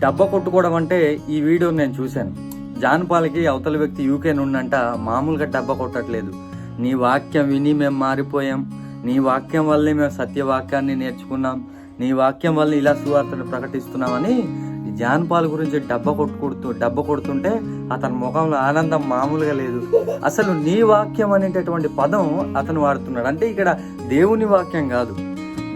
డబ్బ కొట్టుకోవడం అంటే ఈ వీడియో నేను చూశాను. జాన్పాలకి అవతల వ్యక్తి యూకే నుండంట మామూలుగా డబ్బ కొట్టట్లేదు. నీ వాక్యం విని మేము మారిపోయాం. నీ వాక్యం వల్లే మేము సత్యవాక్యాన్ని నేర్చుకున్నాం. నీ వాక్యం వల్ల ఇలా సువార్తను ప్రకటిస్తున్నామని ఈ జాన్పాల్ గురించి డబ్బ కొట్టుకొడుతూ డబ్బ కొడుతుంటే అతని ముఖంలో ఆనందం మామూలుగా లేదు. అసలు నీ వాక్యం అనేటటువంటి పదం అతను వాడుతున్నాడు. అంటే ఇక్కడ దేవుని వాక్యం కాదు.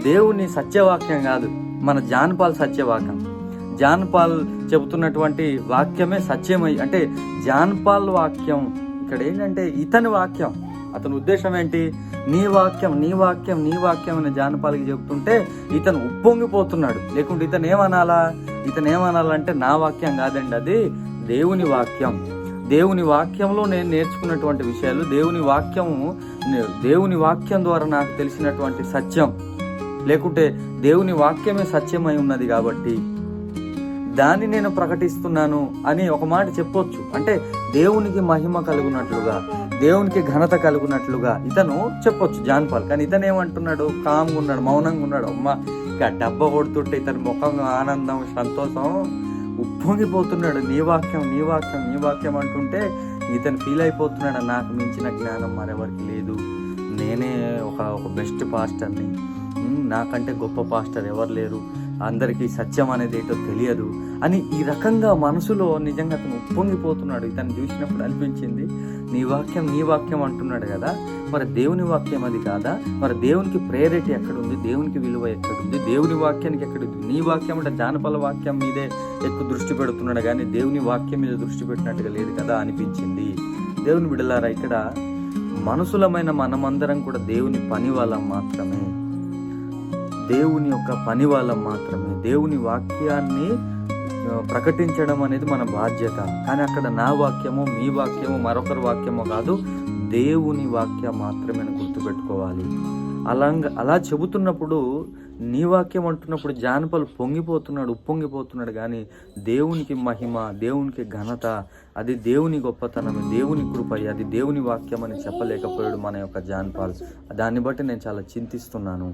దేవుని సత్యవాక్యం కాదు. మన జాన్పాల్ సత్యవాక్యం. జాన్పాల్ చెబుతున్నటువంటి వాక్యమే సత్యమై అంటే జాన్పాల్ వాక్యం ఇక్కడ ఏంటంటే ఇతని వాక్యం. అతని ఉద్దేశం ఏంటి? నీ వాక్యం నీ వాక్యం నీ వాక్యం అని జానపాలకి చెబుతుంటే ఇతను ఉప్పొంగిపోతున్నాడు. లేకుంటే ఇతను ఏమనాలా? ఇతను ఏమనాలంటే నా వాక్యం కాదండి అది దేవుని వాక్యం. దేవుని వాక్యంలో నేను నేర్చుకున్నటువంటి విషయాలు దేవుని వాక్యము దేవుని వాక్యం ద్వారా నాకు తెలిసినటువంటి సత్యం. లేకుంటే దేవుని వాక్యమే సత్యమై ఉన్నది కాబట్టి. దాన్ని నేను ప్రకటిస్తున్నాను అని ఒక మాట చెప్పొచ్చు. అంటే దేవునికి మహిమ కలుగునట్లుగా దేవునికి ఘనత కలుగునట్లుగా ఇతను చెప్పొచ్చు జాన్పాల్ కానీ ఇతను ఏమంటున్నాడు? కామ్గా ఉన్నాడు మౌనంగా ఉన్నాడు. అమ్మ ఇక డబ్బ కొడుతుంటే ఇతని ముఖం ఆనందం సంతోషం ఉప్పొంగిపోతున్నాడు. నీ వాక్యం నీ వాక్యం నీ వాక్యం అంటుంటే ఇతను ఫీల్ అయిపోతున్నాడు. నాకు మించిన జ్ఞానం మరెవరికి లేదు. నేనే ఒక ఒక బెస్ట్ పాస్టర్ని నాకంటే గొప్ప పాస్టర్ ఎవరు లేరు? అందరికీ సత్యం అనేది ఏంటో తెలియదు అని ఈ రకంగా మనసులో నిజంగా అతను ఉప్పొంగిపోతున్నాడు. ఇతను చూసినప్పుడు అనిపించింది నీ వాక్యం నీ వాక్యం అంటున్నాడు కదా మరి దేవుని వాక్యం అది కాదా? మరి దేవునికి ప్రేరేటి ఎక్కడుంది? దేవునికి విలువ ఎక్కడుంది? దేవుని వాక్యానికి ఎక్కడుంది? నీ వాక్యం అంటే జానపద వాక్యం మీదే ఎక్కువ దృష్టి పెడుతున్నాడు కానీ దేవుని వాక్యం మీద దృష్టి పెట్టినట్టుగా లేదు కదా అనిపించింది. దేవుని బిడలారా ఇక్కడ మనుషులమైన మనమందరం కూడా దేవుని పని వాళ్ళం మాత్రమే. దేవుని యొక్క పని వాళ్ళం మాత్రమే. దేవుని వాక్యాన్ని ప్రకటించడం అనేది మన బాధ్యత. కానీ అక్కడ నా వాక్యము మీ వాక్యము మరొకరి వాక్యము కాదు దేవుని వాక్యం మాత్రమే గుర్తుపెట్టుకోవాలి. అలా అలా చెబుతున్నప్పుడు నీ వాక్యం అంటున్నప్పుడు జానపలు పొంగిపోతున్నాడు ఉప్పొంగిపోతున్నాడు కానీ దేవునికి మహిమ దేవునికి ఘనత అది దేవుని గొప్పతనమే దేవుని కృప అది దేవుని వాక్యం అని చెప్పలేకపోయాడు మన యొక్క జాన్పాల్. దాన్ని బట్టి నేను చాలా చింతిస్తున్నాను.